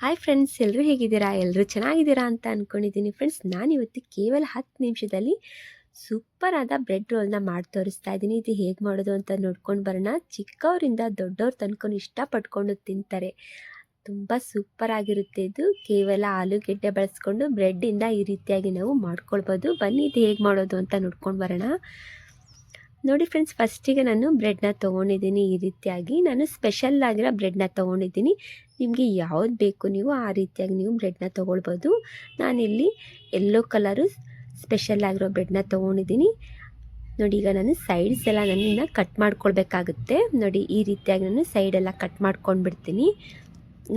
Hi friends ಎಲ್ಲರೂ ಹೇಗಿದ್ದೀರಾ? ಎಲ್ಲರೂ ಚೆನ್ನಾಗಿದ್ದೀರಾ ಅಂತ ಅಂದ್ಕೊಂಡಿದ್ದೀನಿ ಫ್ರೆಂಡ್ಸ್ ನಾನಿವತ್ತು ಕೇವಲ ಹತ್ತು ನಿಮಿಷದಲ್ಲಿ ಸೂಪರಾದ ಬ್ರೆಡ್ ರೋಲ್ನ ಮಾಡಿ ತೋರಿಸ್ತಾ ಇದ್ದೀನಿ. ಇದು ಹೇಗೆ ಮಾಡೋದು ಅಂತ ನೋಡ್ಕೊಂಡು ಬರೋಣ. ಚಿಕ್ಕವರಿಂದ ದೊಡ್ಡವ್ರ ತನಕ ಇಷ್ಟಪಟ್ಕೊಂಡು ತಿಂತಾರೆ. ತುಂಬ ಸೂಪರ್ ಆಗಿರುತ್ತೆ ಇದು. ಕೇವಲ ಆಲೂಗೆಡ್ಡೆ ಬಳಸ್ಕೊಂಡು ಬ್ರೆಡ್ಡಿಂದ ಈ ರೀತಿಯಾಗಿ ನಾವು ಮಾಡ್ಕೊಳ್ಬೋದು. ಬನ್ನಿ, ಇದು ಹೇಗೆ ಮಾಡೋದು ಅಂತ ನೋಡ್ಕೊಂಡು ಬರೋಣ. ನೋಡಿ ಫ್ರೆಂಡ್ಸ್ ಫಸ್ಟಿಗೆ ನಾನು ಬ್ರೆಡ್ನ ತೊಗೊಂಡಿದ್ದೀನಿ. ಈ ರೀತಿಯಾಗಿ ನಾನು ಸ್ಪೆಷಲ್ ಆಗಿರೋ ಬ್ರೆಡ್ನ ತೊಗೊಂಡಿದ್ದೀನಿ. ನಿಮಗೆ ಯಾವ್ದು ಬೇಕು ನೀವು ಆ ರೀತಿಯಾಗಿ ನೀವು ಬ್ರೆಡ್ನ ತೊಗೊಳ್ಬೋದು. ನಾನಿಲ್ಲಿ ಎಲ್ಲೋ ಕಲರು ಸ್ಪೆಷಲ್ ಆಗಿರೋ ಬ್ರೆಡ್ನ ತೊಗೊಂಡಿದ್ದೀನಿ. ನೋಡಿ, ಈಗ ನಾನು ಸೈಡ್ಸ್ ಎಲ್ಲ ನನ್ನನ್ನು ಕಟ್ ಮಾಡ್ಕೊಳ್ಬೇಕಾಗುತ್ತೆ. ನೋಡಿ, ಈ ರೀತಿಯಾಗಿ ನಾನು ಸೈಡೆಲ್ಲ ಕಟ್ ಮಾಡ್ಕೊಂಡು ಬಿಡ್ತೀನಿ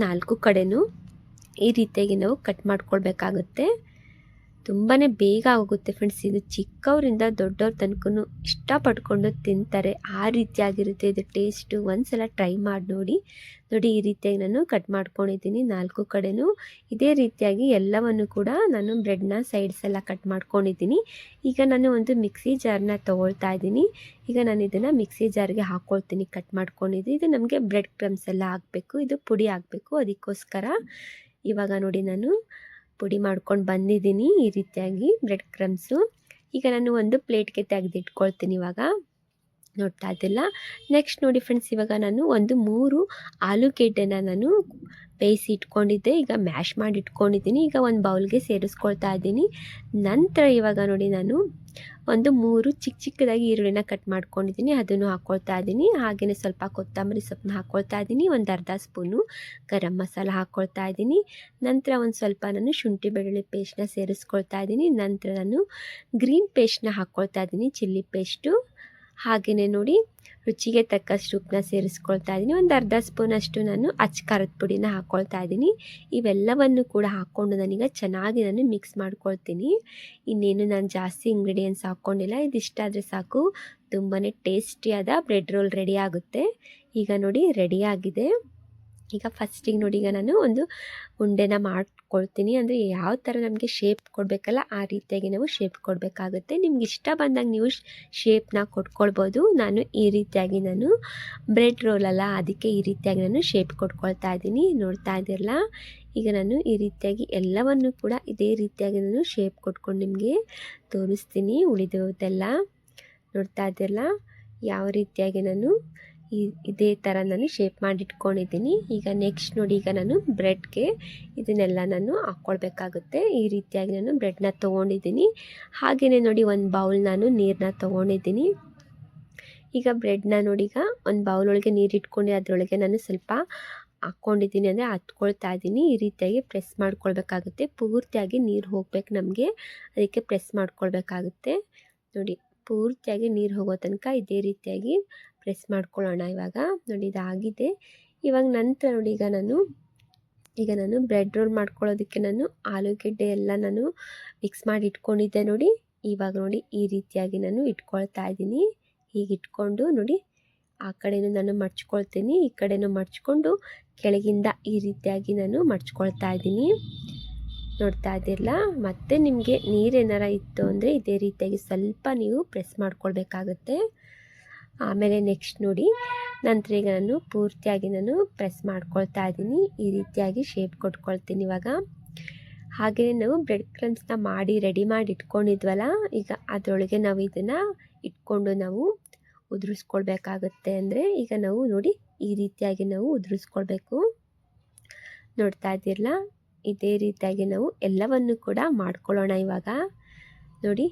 ನಾಲ್ಕು ಕಡೆನೂ ಈ ರೀತಿಯಾಗಿ ನಾವು ಕಟ್ ಮಾಡ್ಕೊಳ್ಬೇಕಾಗುತ್ತೆ. ತುಂಬಾ ಬೇಗ ಆಗುತ್ತೆ ಫ್ರೆಂಡ್ಸ್ ಇದು ಚಿಕ್ಕವರಿಂದ ದೊಡ್ಡವ್ರ ತನಕ ಇಷ್ಟಪಡ್ಕೊಂಡು ತಿಂತಾರೆ. ಆ ರೀತಿಯಾಗಿರುತ್ತೆ ಇದು ಟೇಸ್ಟು ಒಂದ್ಸಲ ಟ್ರೈ ಮಾಡಿ ನೋಡಿ. ನೋಡಿ, ಈ ರೀತಿಯಾಗಿ ನಾನು ಕಟ್ ಮಾಡ್ಕೊಂಡಿದ್ದೀನಿ. ನಾಲ್ಕು ಕಡೆನೂ ಇದೇ ರೀತಿಯಾಗಿ ಎಲ್ಲವನ್ನು ಕೂಡ ನಾನು ಬ್ರೆಡ್ನ ಸೈಡ್ಸ್ ಎಲ್ಲ ಕಟ್ ಮಾಡ್ಕೊಂಡಿದ್ದೀನಿ. ಈಗ ನಾನು ಒಂದು ಮಿಕ್ಸಿ ಜಾರ್ನ ತೊಗೊಳ್ತಾ ಇದ್ದೀನಿ. ಈಗ ನಾನು ಇದನ್ನು ಮಿಕ್ಸಿ ಜಾರ್ಗೆ ಹಾಕ್ಕೊಳ್ತೀನಿ ಕಟ್ ಮಾಡ್ಕೊಂಡಿದ್ದೀನಿ. ಇದು ನಮಗೆ ಬ್ರೆಡ್ ಕ್ರಮ್ಸ್ ಎಲ್ಲ ಹಾಕಬೇಕು ಇದು ಪುಡಿ ಆಗಬೇಕು. ಅದಕ್ಕೋಸ್ಕರ ಇವಾಗ ನೋಡಿ ನಾನು ಪುಡಿ ಮಾಡ್ಕೊಂಡು ಬಂದಿದ್ದೀನಿ ಈ ರೀತಿಯಾಗಿ ಬ್ರೆಡ್ ಕ್ರಮ್ಸು ಈಗ ನಾನು ಒಂದು ಪ್ಲೇಟ್ಗೆ ತೆಗೆದಿಟ್ಕೊಳ್ತೀನಿ ಇವಾಗ. ನೋಡ್ತಾ ಇದ್ದಿಲ್ಲ. ನೆಕ್ಸ್ಟ್ ನೋಡಿ ಫ್ರೆಂಡ್ಸ್ ಇವಾಗ ನಾನು ಒಂದು ಮೂರು ಆಲೂಗೆಡ್ಡೆನ ನಾನು ಬೇಯಿಸಿ ಇಟ್ಕೊಂಡಿದ್ದೆ. ಈಗ ಮ್ಯಾಶ್ ಮಾಡಿ ಇಟ್ಕೊಂಡಿದ್ದೀನಿ. ಈಗ ಒಂದು ಬೌಲ್ಗೆ ಸೇರಿಸ್ಕೊಳ್ತಾ ಇದ್ದೀನಿ. ನಂತರ ಇವಾಗ ನೋಡಿ ನಾನು ಒಂದು ಮೂರು ಚಿಕ್ಕ ಚಿಕ್ಕದಾಗಿ ಈರುಳ್ಳಿನ ಕಟ್ ಮಾಡ್ಕೊಂಡಿದ್ದೀನಿ. ಅದನ್ನು ಹಾಕ್ಕೊಳ್ತಾ ಇದ್ದೀನಿ. ಹಾಗೆಯೇ ಸ್ವಲ್ಪ ಕೊತ್ತಂಬರಿ ಸೊಪ್ಪನ್ನ ಹಾಕ್ಕೊಳ್ತಾ ಇದ್ದೀನಿ. ಒಂದು ಅರ್ಧ ಸ್ಪೂನು ಗರಂ ಮಸಾಲ ಹಾಕ್ಕೊಳ್ತಾ ಇದ್ದೀನಿ. ನಂತರ ಒಂದು ಸ್ವಲ್ಪ ನಾನು ಶುಂಠಿ ಬೆಳ್ಳುಳ್ಳಿ ಪೇಸ್ಟ್ನ ಸೇರಿಸ್ಕೊಳ್ತಾ ಇದ್ದೀನಿ. ನಂತರ ನಾನು ಗ್ರೀನ್ ಪೇಸ್ಟ್ನ ಹಾಕ್ಕೊಳ್ತಾ ಇದ್ದೀನಿ. ಚಿಲ್ಲಿ ಪೇಸ್ಟು ಹಾಗೆಯೇ ನೋಡಿ ರುಚಿಗೆ ತಕ್ಕಷ್ಟು ಉಪ್ಪನ್ನ ಸೇರಿಸ್ಕೊಳ್ತಾ ಇದ್ದೀನಿ. ಒಂದು ಅರ್ಧ ಸ್ಪೂನಷ್ಟು ನಾನು ಅಚ್ಚ ಖಾರದ ಪುಡಿನ ಹಾಕ್ಕೊಳ್ತಾ ಇದ್ದೀನಿ. ಇವೆಲ್ಲವನ್ನು ಕೂಡ ಹಾಕ್ಕೊಂಡು ನಾನೀಗ ಚೆನ್ನಾಗಿ ನಾನು ಮಿಕ್ಸ್ ಮಾಡ್ಕೊಳ್ತೀನಿ. ಇನ್ನೇನು ನಾನು ಜಾಸ್ತಿ ಇಂಗ್ರೀಡಿಯೆಂಟ್ಸ್ ಹಾಕ್ಕೊಂಡಿಲ್ಲ. ಇದಿಷ್ಟಾದರೆ ಸಾಕು. ತುಂಬಾ ಟೇಸ್ಟಿಯಾದ ಬ್ರೆಡ್ ರೋಲ್ ರೆಡಿ ಆಗುತ್ತೆ. ಈಗ ನೋಡಿ ರೆಡಿಯಾಗಿದೆ ಈಗ ಫಸ್ಟಿಗೆ ನೋಡಿ ಈಗ ನಾನು ಒಂದು ಉಂಡೆನ ಮಾಡ್ಕೊಳ್ತೀನಿ. ಅಂದರೆ ಯಾವ ಥರ ನಮಗೆ ಶೇಪ್ ಕೊಡಬೇಕಲ್ಲ ಆ ರೀತಿಯಾಗಿ ನಾವು ಶೇಪ್ ಕೊಡಬೇಕಾಗುತ್ತೆ. ನಿಮ್ಗೆ ಇಷ್ಟ ಬಂದಾಗ ನೀವು ಶೇಪ್ನ ಕೊಟ್ಕೊಳ್ಬೋದು. ನಾನು ಈ ರೀತಿಯಾಗಿ ನಾನು ಬ್ರೆಡ್ ರೋಲಲ್ಲ ಅದಕ್ಕೆ ಈ ರೀತಿಯಾಗಿ ನಾನು ಶೇಪ್ ಕೊಟ್ಕೊಳ್ತಾ ಇದ್ದೀನಿ. ನೋಡ್ತಾ ಇದ್ದಿರಲ್ಲ? ಈಗ ನಾನು ಈ ರೀತಿಯಾಗಿ ಎಲ್ಲವನ್ನು ಕೂಡ ಇದೇ ರೀತಿಯಾಗಿ ನಾನು ಶೇಪ್ ಕೊಟ್ಕೊಂಡು ನಿಮಗೆ ತೋರಿಸ್ತೀನಿ ಉಳಿದೋದೆಲ್ಲ ನೋಡ್ತಾ ಇದ್ದಿರಲ್ಲ? ಯಾವ ರೀತಿಯಾಗಿ ನಾನು ಈ, ಇದೇ ಥರ ನಾನು ಶೇಪ್ ಮಾಡಿಟ್ಕೊಂಡಿದ್ದೀನಿ. ಈಗ ನೆಕ್ಸ್ಟ್ ನೋಡಿ ಈಗ ನಾನು ಬ್ರೆಡ್ಗೆ ಇದನ್ನೆಲ್ಲ ನಾನು ಹಾಕ್ಕೊಳ್ಬೇಕಾಗುತ್ತೆ ಈ ರೀತಿಯಾಗಿ ನಾನು ಬ್ರೆಡ್ನ ತೊಗೊಂಡಿದ್ದೀನಿ. ಹಾಗೆಯೇ ನೋಡಿ ಒಂದು ಬೌಲ್ ನಾನು ನೀರನ್ನ ತೊಗೊಂಡಿದ್ದೀನಿ. ಈಗ ಬ್ರೆಡ್ನ ನೋಡಿ ಈಗ ಒಂದು ಬೌಲ್ ಒಳಗೆ ನೀರು ಇಟ್ಕೊಂಡು ಅದರೊಳಗೆ ನಾನು ಸ್ವಲ್ಪ ಹಾಕ್ಕೊಂಡಿದ್ದೀನಿ ಅಂದರೆ ಹತ್ಕೊಳ್ತಾ ಇದ್ದೀನಿ. ಈ ರೀತಿಯಾಗಿ ಪ್ರೆಸ್ ಮಾಡ್ಕೊಳ್ಬೇಕಾಗುತ್ತೆ. ಪೂರ್ತಿಯಾಗಿ ನೀರು ಹೋಗ್ಬೇಕು ನಮಗೆ. ಅದಕ್ಕೆ ಪ್ರೆಸ್ ಮಾಡ್ಕೊಳ್ಬೇಕಾಗುತ್ತೆ. ನೋಡಿ. ಪೂರ್ತಿಯಾಗಿ ನೀರು ಹೋಗೋ ತನಕ ಇದೇ ರೀತಿಯಾಗಿ ಪ್ರೆಸ್ ಮಾಡ್ಕೊಳ್ಳೋಣ ಇವಾಗ. ನೋಡಿ ಇದಾಗಿದೆ. ಇವಾಗ ನಂತರ ನೋಡಿ ಈಗ ನಾನು ಈಗ ನಾನು ಬ್ರೆಡ್ ರೋಲ್ ಮಾಡ್ಕೊಳ್ಳೋದಕ್ಕೆ ನಾನು ಆಲೂಗೆಡ್ಡೆ ಎಲ್ಲ ನಾನು ಮಿಕ್ಸ್ ಮಾಡಿ ಇಟ್ಕೊಂಡಿದ್ದೆ ನೋಡಿ. ಇವಾಗ ನೋಡಿ ಈ ರೀತಿಯಾಗಿ ನಾನು ಇಟ್ಕೊಳ್ತಾ ಇದ್ದೀನಿ. ಹೀಗೆ ಇಟ್ಕೊಂಡು ನೋಡಿ ಆ ಕಡೆನೂ ನಾನು ಮಡ್ಚ್ಕೊಳ್ತೀನಿ ಈ ಕಡೆನೂ ಮಡ್ಚ್ಕೊಂಡು ಕೆಳಗಿಂದ ಈ ರೀತಿಯಾಗಿ ನಾನು ಮಡ್ಚ್ಕೊಳ್ತಾ ಇದ್ದೀನಿ. ನೋಡ್ತಾ ಇದ್ದಿರಲ್ಲ? ಮತ್ತು ನಿಮಗೆ ನೀರೇನಾರ ಇತ್ತು ಅಂದರೆ ಇದೇ ರೀತಿಯಾಗಿ ಸ್ವಲ್ಪ ನೀವು ಪ್ರೆಸ್ ಮಾಡ್ಕೊಳ್ಬೇಕಾಗುತ್ತೆ. ಆಮೇಲೆ ನೆಕ್ಸ್ಟ್ ನೋಡಿ, ನಂತರ ಈಗ ನಾನು ಪೂರ್ತಿಯಾಗಿ ನಾನು ಪ್ರೆಸ್ ಮಾಡ್ಕೊಳ್ತಾ ಇದ್ದೀನಿ. ಈ ರೀತಿಯಾಗಿ ಶೇಪ್ ಕೊಟ್ಕೊಳ್ತೀನಿ ಇವಾಗ. ಹಾಗೆಯೇ ನಾವು ಬ್ರೆಡ್ ಕ್ರಮ್ಸ್ನ ಮಾಡಿ ರೆಡಿ ಮಾಡಿ ಇಟ್ಕೊಂಡಿದ್ವಲ್ಲ, ಈಗ ಅದರೊಳಗೆ ನಾವು ಇದನ್ನು ಇಟ್ಕೊಂಡು ನಾವು ಉದುರಿಸ್ಕೊಳ್ಬೇಕಾಗುತ್ತೆ ಅಂದರೆ ಈಗ ನಾವು ನೋಡಿ ಈ ರೀತಿಯಾಗಿ ನಾವು ಉದುರಿಸ್ಕೊಳ್ಬೇಕು. ನೋಡ್ತಾ ಇದ್ದಿರಲ್ಲ? ಇದೇ ರೀತಿಯಾಗಿ ನಾವು ಎಲ್ಲವನ್ನು ಕೂಡ ಮಾಡ್ಕೊಳ್ಳೋಣ ಇವಾಗ. ನೋಡಿ,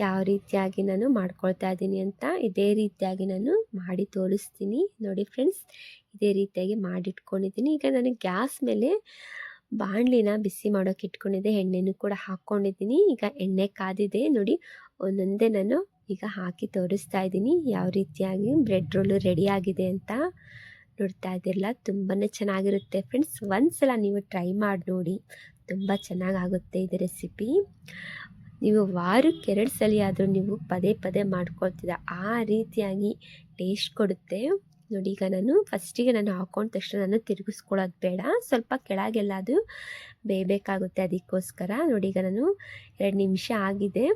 ಯಾವ ರೀತಿಯಾಗಿ ನಾನು ಮಾಡ್ಕೊಳ್ತಾ ಇದ್ದೀನಿ ಅಂತ ಇದೇ ರೀತಿಯಾಗಿ ನಾನು ಮಾಡಿ ತೋರಿಸ್ತೀನಿ. ನೋಡಿ ಫ್ರೆಂಡ್ಸ್, ಇದೇ ರೀತಿಯಾಗಿ ಮಾಡಿಟ್ಕೊಂಡಿದ್ದೀನಿ. ಈಗ ನಾನು ಗ್ಯಾಸ್ ಮೇಲೆ ಬಾಣಲಿನ ಬಿಸಿ ಮಾಡೋಕೆ ಇಟ್ಕೊಂಡಿದ್ದೆ, ಎಣ್ಣೆನೂ ಕೂಡ ಹಾಕ್ಕೊಂಡಿದ್ದೀನಿ. ಈಗ ಎಣ್ಣೆ ಕಾದಿದೆ, ನೋಡಿ, ಒಂದೊಂದೇ ನಾನು ಈಗ ಹಾಕಿ ತೋರಿಸ್ತಾ ಇದ್ದೀನಿ. ಯಾವ ರೀತಿಯಾಗಿ ಬ್ರೆಡ್ ರೋಲು ರೆಡಿಯಾಗಿದೆ ಅಂತ. ನೋಡ್ತಾ ಇದ್ದಿರಲ್ಲ? ತುಂಬಾ ಚೆನ್ನಾಗಿರುತ್ತೆ ಫ್ರೆಂಡ್ಸ್. ಒಂದು ಸಲ ನೀವು ಟ್ರೈ ಮಾಡಿ ನೋಡಿ. ತುಂಬ ಚೆನ್ನಾಗಾಗುತ್ತೆ ಇದು ರೆಸಿಪಿ. ನೀವು ವಾರಕ್ಕೆ ಎರಡು ಸಲ ಆದರೂ ನೀವು ಪದೇ ಪದೇ ಮಾಡ್ಕೊಳ್ತಿದ್ದ ಆ ರೀತಿಯಾಗಿ ಟೇಸ್ಟ್ ಕೊಡುತ್ತೆ. ನೋಡಿ, ಈಗ ನಾನು ಫಸ್ಟಿಗೆ ನಾನು ಹಾಕೊಂಡ ತಕ್ಷಣ ನಾನು ತಿರುಗಿಸ್ಕೊಳ್ಳೋದು ಬೇಡ. ಸ್ವಲ್ಪ ಕೆಳಗೆಲ್ಲ ಅದು ಬೇಯಬೇಕಾಗುತ್ತೆ ಅದಕ್ಕೋಸ್ಕರ. ನೋಡಿ, ಈಗ ನಾನು ಎರಡು ನಿಮಿಷ ಆಗಿದೆ.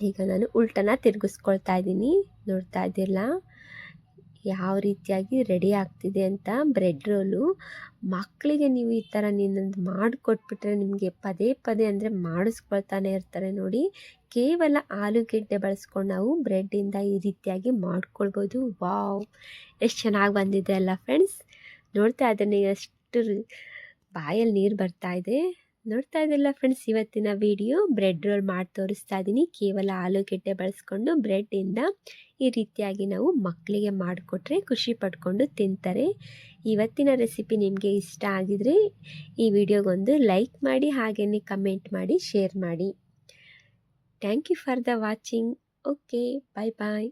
ಈಗ ನಾನು ಉಲ್ಟನ ತಿರುಗಿಸ್ಕೊಳ್ತಾ ಇದ್ದೀನಿ. ನೋಡ್ತಾ ಇದ್ದಿಲ್ಲ ಯಾವ ರೀತಿಯಾಗಿ ರೆಡಿ ಆಗ್ತಿದೆ ಅಂತ ಬ್ರೆಡ್ ರೋಲು ಮಕ್ಕಳಿಗೆ ನೀವು ಈ ಥರ ನೀನೊಂದು ಮಾಡಿಕೊಟ್ಬಿಟ್ರೆ ನಿಮಗೆ ಪದೇ ಪದೇ ಅಂದರೆ ಮಾಡಿಸ್ಕೊಳ್ತಾನೆ ಇರ್ತಾರೆ ನೋಡಿ. ಕೇವಲ ಆಲೂಗೆಡ್ಡೆ ಬಳಸ್ಕೊಂಡು ನಾವು ಬ್ರೆಡ್ಡಿಂದ ಈ ರೀತಿಯಾಗಿ ಮಾಡ್ಕೊಳ್ಬೋದು. ವಾವ್! ಎಷ್ಟು ಚೆನ್ನಾಗಿ ಬಂದಿದೆ ಅಲ್ಲ ಫ್ರೆಂಡ್ಸ್ ನೋಡ್ತಾ ಇದ್ದೀನಿ, ಎಷ್ಟು ಬಾಯಲ್ಲಿ ನೀರು ಬರ್ತಾ ಇದೆ. ನೋಡ್ತಾ ಇದ್ದಿಲ್ಲ ಫ್ರೆಂಡ್ಸ್ ಇವತ್ತಿನ ವಿಡಿಯೋ ಬ್ರೆಡ್ ರೋಲ್ ಮಾಡಿ ತೋರಿಸ್ತಾ ಇದ್ದೀನಿ ಕೇವಲ ಆಲೂಗೆಡ್ಡೆ ಬಳಸ್ಕೊಂಡು ಬ್ರೆಡ್ಡಿಂದ ಈ ರೀತಿಯಾಗಿ ನಾವು ಮಕ್ಕಳಿಗೆ ಮಾಡಿಕೊಟ್ರೆ ಖುಷಿ ಪಡ್ಕೊಂಡು ತಿಂತಾರೆ. ಇವತ್ತಿನ ರೆಸಿಪಿ ನಿಮಗೆ ಇಷ್ಟ ಆಗಿದರೆ ಈ ವಿಡಿಯೋಗೊಂದು ಲೈಕ್ ಮಾಡಿ ಹಾಗೆಯೇ ಕಮೆಂಟ್ ಮಾಡಿ ಶೇರ್ ಮಾಡಿ. Thank you for the watching okay bye bye